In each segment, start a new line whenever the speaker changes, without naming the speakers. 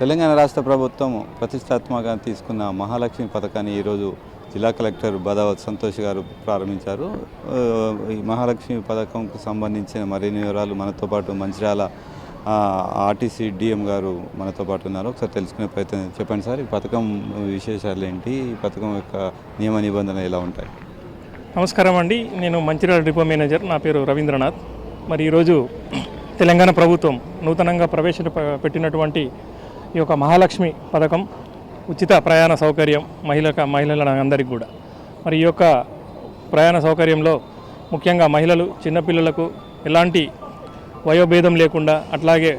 తెలంగాణ రాష్ట్ర ప్రభుత్వం ప్రతిష్టాత్మకంగా తీసుకున్న మహాలక్ష్మి పథకాన్ని ఈరోజు జిల్లా కలెక్టర్ బదావత్ సంతోష్ గారు ప్రారంభించారు. ఈ మహాలక్ష్మి పథకంకు సంబంధించిన మరిన్ని వివరాలు మనతో పాటు మంచిర్యాల ఆర్టీసీ డిఎం గారు మనతో పాటు ఉన్నారు. ఒకసారి తెలుసుకునే ప్రయత్నం చెప్పండి సార్ ఈ పథకం విశేషాలు ఏంటి? ఈ పథకం యొక్క నియమ నిబంధనలు ఎలా ఉంటాయి?
నమస్కారం అండి. నేను మంచిర్యాల డిపో మేనేజర్. నా పేరు రవీంద్రనాథ్. మరి ఈరోజు తెలంగాణ ప్రభుత్వం నూతనంగా ప్రవేశ పెట్టినటువంటి ఈ యొక్క మహాలక్ష్మి పథకం ఉచిత ప్రయాణ సౌకర్యం మహిళ మహిళల అందరికీ కూడా. మరి ఈ యొక్క ప్రయాణ సౌకర్యంలో ముఖ్యంగా మహిళలు చిన్నపిల్లలకు ఎలాంటి వయోభేదం లేకుండా అట్లాగే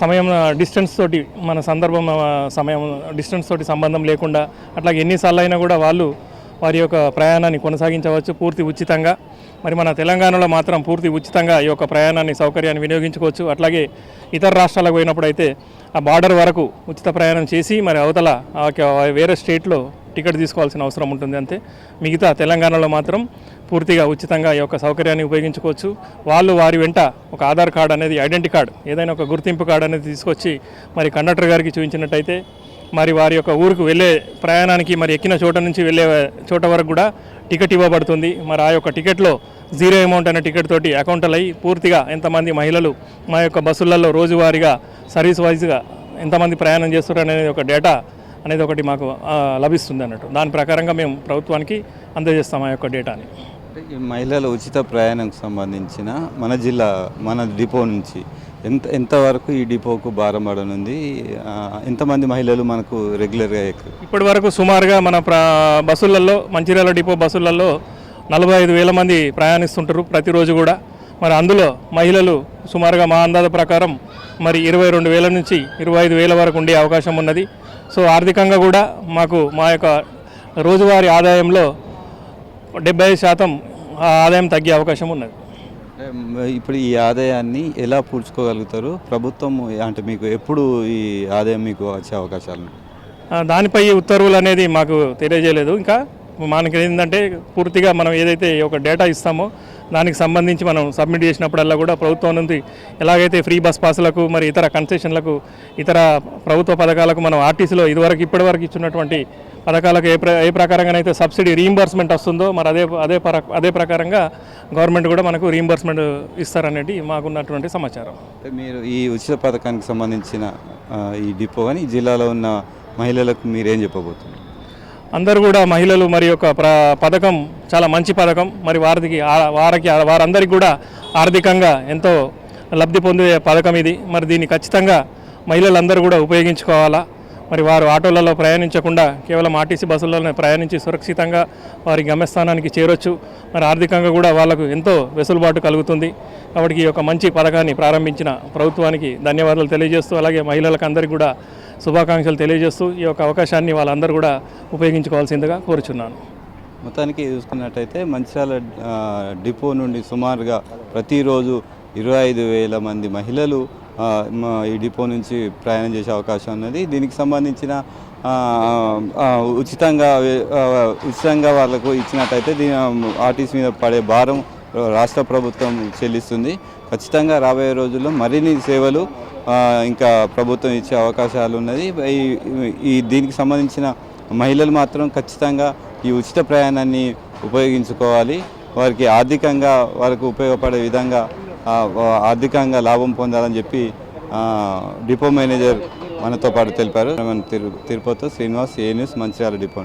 సమయం డిస్టెన్స్ తోటి మన సందర్భం సమయం డిస్టెన్స్ తోటి సంబంధం లేకుండా అట్లాగే ఎన్నిసార్లు అయినా కూడా వాళ్ళు వారి యొక్క ప్రయాణాన్ని కొనసాగించవచ్చు పూర్తి ఉచితంగా. మరి మన తెలంగాణలో మాత్రం పూర్తి ఉచితంగా ఈ యొక్క ప్రయాణాన్ని సౌకర్యాన్ని వినియోగించుకోవచ్చు. అట్లాగే ఇతర రాష్ట్రాలకు పోయినప్పుడైతే ఆ బార్డర్ వరకు ఉచిత ప్రయాణం చేసి మరి అవతల ఆ యొక్క వేరే స్టేట్లో టికెట్ తీసుకోవాల్సిన అవసరం ఉంటుంది అంతే. మిగతా తెలంగాణలో మాత్రం పూర్తిగా ఉచితంగా ఈ యొక్క సౌకర్యాన్ని ఉపయోగించుకోవచ్చు. వాళ్ళు వారి వెంట ఒక ఆధార్ కార్డు అనేది ఐడెంటి కార్డు ఏదైనా ఒక గుర్తింపు కార్డు అనేది తీసుకొచ్చి మరి కండక్టర్ గారికి చూపించినట్టయితే మరి వారి యొక్క ఊరికి వెళ్ళే ప్రయాణానికి మరి ఎక్కిన చోట నుంచి వెళ్ళే చోట వరకు కూడా టికెట్ ఇవ్వబడుతుంది. మరి ఆ యొక్క టికెట్లో జీరో అమౌంట్ అనే టికెట్ తోటి అకౌంట్లు అయ్యి పూర్తిగా ఎంతమంది మహిళలు మా యొక్క బస్సులలో రోజువారీగా సర్వీస్ వైజ్గా ఎంతమంది ప్రయాణం చేస్తారు అనేది ఒక డేటా అనేది ఒకటి మాకు లభిస్తుంది అన్నట్టు. దాని ప్రకారంగా మేము ప్రభుత్వానికి అందజేస్తాం ఆ యొక్క డేటాని.
ఈ మహిళల ఉచిత ప్రయాణంకు సంబంధించిన మన జిల్లా మన డిపో నుంచి ఎంత ఎంతవరకు ఈ డిపోకు భారం పడనుంది? ఎంతమంది మహిళలు మనకు రెగ్యులర్గా ఎక్కువ
ఇప్పటి వరకు సుమారుగా మన బస్సులలో మంచిర్యాల డిపో బస్సులలో నలభై ఐదు వేల మంది ప్రయాణిస్తుంటారు ప్రతిరోజు కూడా. మరి అందులో మహిళలు సుమారుగా మా అందాజ ప్రకారం మరి ఇరవై రెండు వేల నుంచి ఇరవై ఐదు వేల వరకు ఉండే అవకాశం ఉన్నది. సో ఆర్థికంగా కూడా మాకు మా యొక్క రోజువారీ ఆదాయంలో డెబ్బై శాతం ఆ ఆదాయం తగ్గే అవకాశం ఉన్నది.
ఇప్పుడు ఈ ఆదాయాన్ని ఎలా పూడ్చుకోగలుగుతారు? ప్రభుత్వం అంటే మీకు ఎప్పుడు ఈ ఆదాయం మీకు వచ్చే అవకాశాలు
దానిపై ఉత్తర్వులు అనేది మాకు తెలియజేయలేదు. ఇంకా మనకి ఏంటంటే పూర్తిగా మనం ఏదైతే ఒక డేటా ఇస్తామో దానికి సంబంధించి మనం సబ్మిట్ చేసినప్పుడల్లా కూడా ప్రభుత్వం నుండి ఎలాగైతే ఫ్రీ బస్ పాసులకు మరి ఇతర కన్సెషన్లకు ఇతర ప్రభుత్వ పథకాలకు మనం ఆర్టీసీలో ఇదివరకు ఇప్పటివరకు ఇచ్చినటువంటి పథకాలకు ఏ ప్ర ఏ ప్రకారంగానైతే సబ్సిడీ రీయింబర్స్మెంట్ వస్తుందో మరి అదే అదే పర అదే ప్రకారంగా గవర్నమెంట్ కూడా మనకు రీయింబర్స్మెంట్ ఇస్తారనేది మాకున్నటువంటి సమాచారం.
అంటే మీరు ఈ ఉచిత పథకానికి సంబంధించిన ఈ డిపో అని ఈ జిల్లాలో ఉన్న మహిళలకు మీరేం చెప్పబోతున్నారు?
అందరూ కూడా మహిళలు మరి యొక్క ప్ర పథకం చాలా మంచి పథకం. మరి వారికి వారికి వారందరికీ కూడా ఆర్థికంగా ఎంతో లబ్ధి పొందే పథకం ఇది. మరి దీన్ని ఖచ్చితంగా మహిళలందరూ కూడా ఉపయోగించుకోవాలా? మరి వారు ఆటోలలో ప్రయాణించకుండా కేవలం ఆర్టీసీ బస్సుల్లోనే ప్రయాణించి సురక్షితంగా వారి గమ్యస్థానానికి చేరొచ్చు. మరి ఆర్థికంగా కూడా వాళ్ళకు ఎంతో వెసులుబాటు కలుగుతుంది. కాబట్టి ఈ యొక్క మంచి పథకాన్ని ప్రారంభించిన ప్రభుత్వానికి ధన్యవాదాలు తెలియజేస్తూ అలాగే మహిళలకు అందరికీ కూడా శుభాకాంక్షలు తెలియజేస్తూ ఈ యొక్క అవకాశాన్ని వాళ్ళందరూ కూడా ఉపయోగించుకోవాల్సిందిగా కోరుచున్నాను.
మొత్తానికి చూసుకున్నట్టయితే మంచిర్యాల డిపో నుండి సుమారుగా ప్రతిరోజు ఇరవై ఐదు వేల మంది మహిళలు ఈ డిపో నుంచి ప్రయాణం చేసే అవకాశం ఉన్నది. దీనికి సంబంధించిన ఉచితంగా ఉచితంగా వాళ్ళకు ఇచ్చినట్టయితే దీని ఆర్టీసీ మీద పడే భారం రాష్ట్ర ప్రభుత్వం చెల్లిస్తుంది. ఖచ్చితంగా రాబోయే రోజుల్లో మరిన్ని సేవలు ఇంకా ప్రభుత్వం ఇచ్చే అవకాశాలు ఉన్నది. ఈ- దీనికి సంబంధించిన మహిళలు మాత్రం ఖచ్చితంగా ఈ ఉచిత ప్రయాణాన్ని ఉపయోగించుకోవాలి. వారికి ఆర్థికంగా వారికి ఉపయోగపడే విధంగా ఆర్థికంగా లాభం పొందాలని చెప్పి డిపో మేనేజర్ మనతో పాటు తెలిపారు. తిరు Tirupati Srinivas A news Mancherial depot